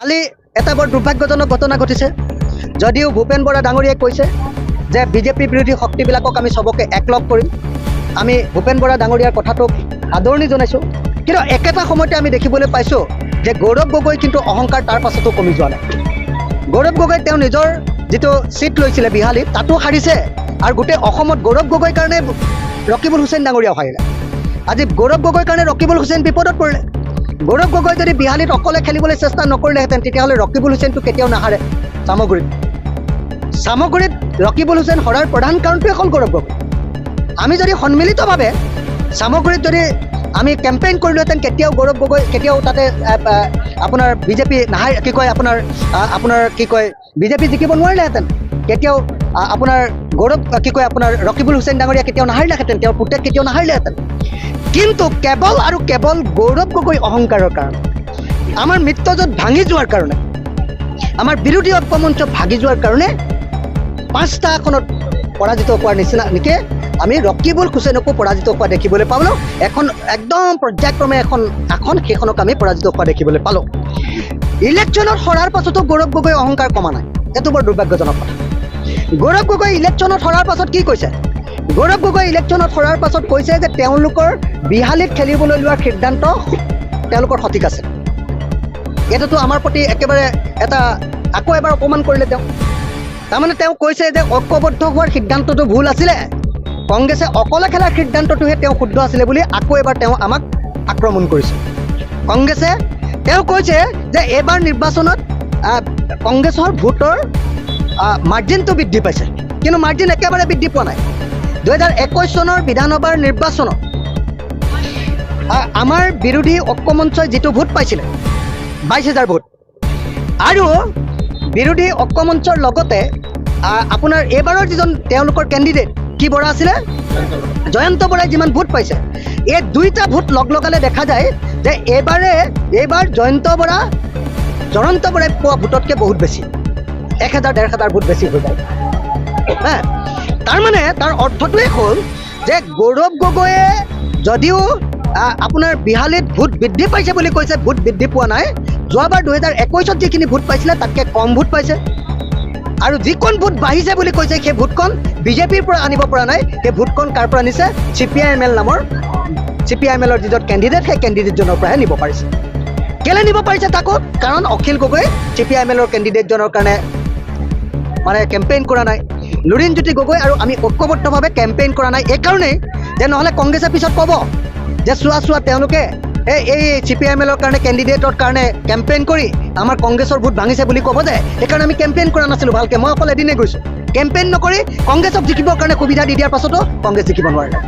কালি এটা বৰ দুৰ্ভাগ্যজনক ঘটনা ঘটিছে। যদিও ভূপেন বৰা ডাঙৰীয়াই কৈছে যে বিজেপি বিৰোধী শক্তিবিলাকক আমি চবকে একলগ কৰিম। আমি ভূপেন বৰা ডাঙৰীয়াৰ কথাটোক আদৰণি জনাইছোঁ। কিন্তু একেটা সময়তে আমি দেখিবলৈ পাইছোঁ যে গৌৰৱ গগৈ কিন্তু অহংকাৰ তাৰ পাছতো কমি যোৱা নাই। গৌৰৱ গগৈ তেওঁ নিজৰ যিটো ছিট লৈছিলে বিহালীত, তাতো হাৰিছে আৰু গোটেই অসমত গৌৰৱ গগৈৰ কাৰণে ৰকিবুল হুছেইন ডাঙৰীয়াও হাৰিলে। আজি গৌৰৱ গগৈৰ কাৰণে ৰকিবুল হুছেইন বিপদত পৰিলে। গৌৰৱ গগৈ যদি বিহালীত অকলে খেলিবলৈ চেষ্টা নকৰিলেহেঁতেন, তেতিয়াহ'লে ৰকিবুল হুছেইনটো কেতিয়াও নাহাৰে। চামগুৰিত। চামগুৰিত ৰকিবুল হুছেইন হৰাৰ প্ৰধান কাৰণটোৱে হ'ল গৌৰৱ গগৈ। আমি যদি সন্মিলিতভাৱে চামগুৰিত যদি আমি কেম্পেইন কৰিলোহেঁতেন, কেতিয়াও গৌৰৱ গগৈ, কেতিয়াও তাতে আপোনাৰ বিজেপি নাহাই, কি কয়, আপোনাৰ আপোনাৰ, কি কয়, বিজেপি জিকিব নোৱাৰিলেহেঁতেন, কেতিয়াও আপোনাৰ গৌৰৱ কি কয় আপোনাৰ ৰকিবুল হুছেইন ডাঙৰীয়া কেতিয়াও নাহাৰিলেহেঁতেন, তেওঁৰ পুতেক কেতিয়াও নাহাৰিলেহেঁতেন। কিন্তু কেৱল আৰু কেৱল গৌৰৱ গগৈ অহংকাৰৰ কাৰণে, আমাৰ মিত্ৰজোঁট ভাঙি যোৱাৰ কাৰণে, আমাৰ বিৰোধী ঐক্যমঞ্চ ভাগি যোৱাৰ কাৰণে পাঁচটা আসনত পৰাজিত হোৱাৰ নিচিনা নেকি আমি ৰকিবুল হুছেইনকো পৰাজিত হোৱা দেখিবলৈ পালোঁ এখন একদম পৰ্যায়ক্ৰমে এখন আসন, সেইখনক আমি পৰাজিত হোৱা দেখিবলৈ পালোঁ। ইলেকশ্যনত হৰাৰ পাছতো গৌৰৱ গগৈ অহংকাৰ কমা নাই, এইটো বৰ দুৰ্ভাগ্যজনক কথা। গৌৰৱ গগৈ ইলেকশ্যনত হৰাৰ পাছত কি কৈছে? গৌৰৱ গগৈ ইলেকশ্যনত হৰাৰ পাছত কৈছে যে তেওঁলোকৰ বিহালীত খেলিবলৈ লোৱাৰ সিদ্ধান্ত তেওঁলোকৰ সঠিক আছে। এইটোতো আমাৰ প্ৰতি একেবাৰে এটা আকৌ এবাৰ অপমান কৰিলে তেওঁ। তাৰমানে তেওঁ কৈছে যে ঐক্যবদ্ধ হোৱাৰ সিদ্ধান্তটো ভুল আছিলে। কংগ্ৰেছে অকলে খেলাৰ সিদ্ধান্তটোহে তেওঁ শুদ্ধ আছিলে বুলি আকৌ এবাৰ তেওঁ আমাক আক্ৰমণ কৰিছে। কংগ্ৰেছে, তেওঁ কৈছে যে এইবাৰ নিৰ্বাচনত কংগ্ৰেছৰ ভোটৰ আহ, মাৰ্জিনটো বৃদ্ধি পাইছে। কিন্তু মাৰ্জিন একেবাৰে বৃদ্ধি পোৱা নাই। দুহেজাৰ একৈছ চনৰ বিধানসভাৰ নিৰ্বাচনত আমাৰ বিৰোধী ঐক্যমঞ্চই যিটো ভোট পাইছিলে বাইছ হেজাৰ ভোট। আৰু বিৰোধী ঐক্যমঞ্চৰ লগতে আহ, আপোনাৰ এইবাৰৰ যিজন তেওঁলোকৰ কেণ্ডিডেট কি বৰা আছিলে? জয়ন্ত বৰাই যিমান ভোট পাইছে। এই দুইটা ভোট লগ লগালে দেখা যায় যে এইবাৰে এইবাৰ জয়ন্ত বৰা জয়ন্ত বৰাই পোৱা ভোটতকৈ বহুত বেছি। এক হেজাৰ ডেৰ হেজাৰ ভোট বেছি হৈ যায়। হা তাৰমানে তাৰ অৰ্থটোৱে হ'ল যে গৌৰৱ গগৈয়ে যদিও আপোনাৰ বিহালীত ভোট বৃদ্ধি পাইছে বুলি কৈছে, ভোট বৃদ্ধি পোৱা নাই, যোৱাবাৰ দুহেজাৰ একৈছত যিখিনি ভোট পাইছিলে, তাতকৈ কম ভোট পাইছে। আৰু যিকণ ভোট বাঢ়িছে বুলি কৈছে, সেই ভোটখন বিজেপিৰ পৰা আনিব পৰা নাই। সেই ভোটখন কাৰ পৰা নিছে C P I M L নামৰ, চি পি আই এম এলৰ যিজন কেণ্ডিডেট, সেই কেণ্ডিডেটজনৰ পৰাহে নিব পাৰিছে। কেলৈ নিব পাৰিছে তাকো? কাৰণ Akhil Gogoi C P I M এলৰ কেণ্ডিডেটজনৰ কাৰণে মানে কেম্পেইন কৰা নাই। লুৰিণজ্যোতি গগৈ আৰু আমি ঐক্যবদ্ধভাৱে কেম্পেইন কৰা নাই। এইকাৰণেই যে নহ'লে কংগ্ৰেছে পিছত ক'ব যে, চোৱা চোৱা, তেওঁলোকে এই এই চি পি এম এলৰ কাৰণে কেণ্ডিডেটৰ কাৰণে কেম্পেইন কৰি আমাৰ কংগ্ৰেছৰ ভোট ভাঙিছে বুলি ক'ব যে সেইকাৰণে আমি কেম্পেইন কৰা নাছিলোঁ ভালকৈ। মই অকল এদিনে গৈছোঁ। কেম্পেইন নকৰি কংগ্ৰেছক জিকিবৰ কাৰণে সুবিধা দি দিয়াৰ পাছতো কংগ্ৰেছ জিকিব নোৱাৰিলে।